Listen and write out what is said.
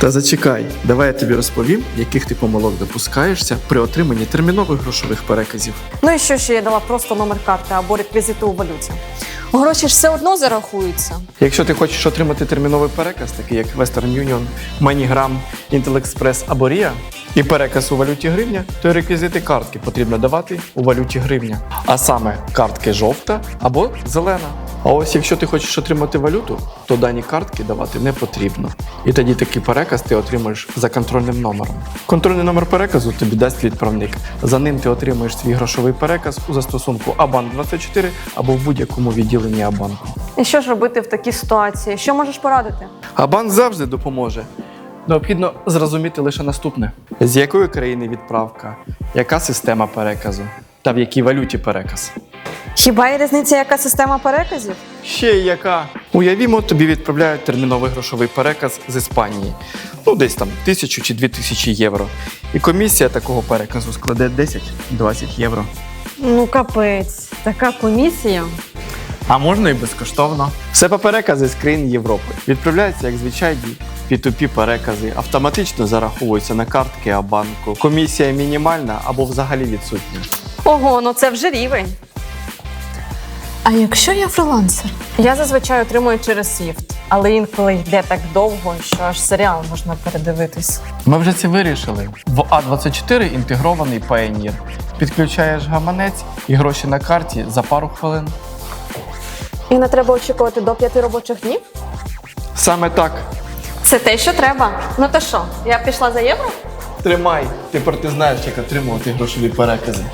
Та зачекай, давай я тобі розповім, яких ти помилок допускаєшся при отриманні термінових грошових переказів. Ну і що, що я дала просто номер карти або реквізити у валюті? Гроші ж все одно зарахуються. Якщо ти хочеш отримати терміновий переказ, такий як Western Union, MoneyGram, Intel Express або RIA, і переказ у валюті гривня, то й реквізити картки потрібно давати у валюті гривня. А саме картки жовта або зелена. А ось якщо ти хочеш отримати валюту, то дані картки давати не потрібно. І тоді такий переказ ти отримаєш за контрольним номером. Контрольний номер переказу тобі дасть відправник. За ним ти отримаєш свій грошовий переказ у застосунку Абанк 24 або в будь-якому відділенні Абанку. І що ж робити в такій ситуації? Що можеш порадити? А банк завжди допоможе. Необхідно зрозуміти лише наступне: з якої країни відправка, яка система переказу та в якій валюті переказ. Хіба є різниця, яка система переказів? Ще й яка. Уявімо, тобі відправляють терміновий грошовий переказ з Іспанії. Ну, десь там тисячу чи дві тисячі євро. І комісія такого переказу складе 10-20 євро. Ну капець, така комісія. А можна і безкоштовно. Все по перекази з країн Європи. Відправляються як звичайні P2P перекази, автоматично зараховуються на картки Абанку. Комісія мінімальна або взагалі відсутня. Ого, ну це вже рівень. А якщо я фрилансер? Я зазвичай отримую через Swift, але інколи йде так довго, що аж серіал можна передивитись. Ми вже це вирішили. В А24 інтегрований Payoneer. Підключаєш гаманець і гроші на карті за пару хвилин. І не треба очікувати до п'яти робочих днів? Саме так. Це те, що треба. Ну то що, я пішла за євро? Тримай, тепер ти знаєш, як отримувати грошові перекази.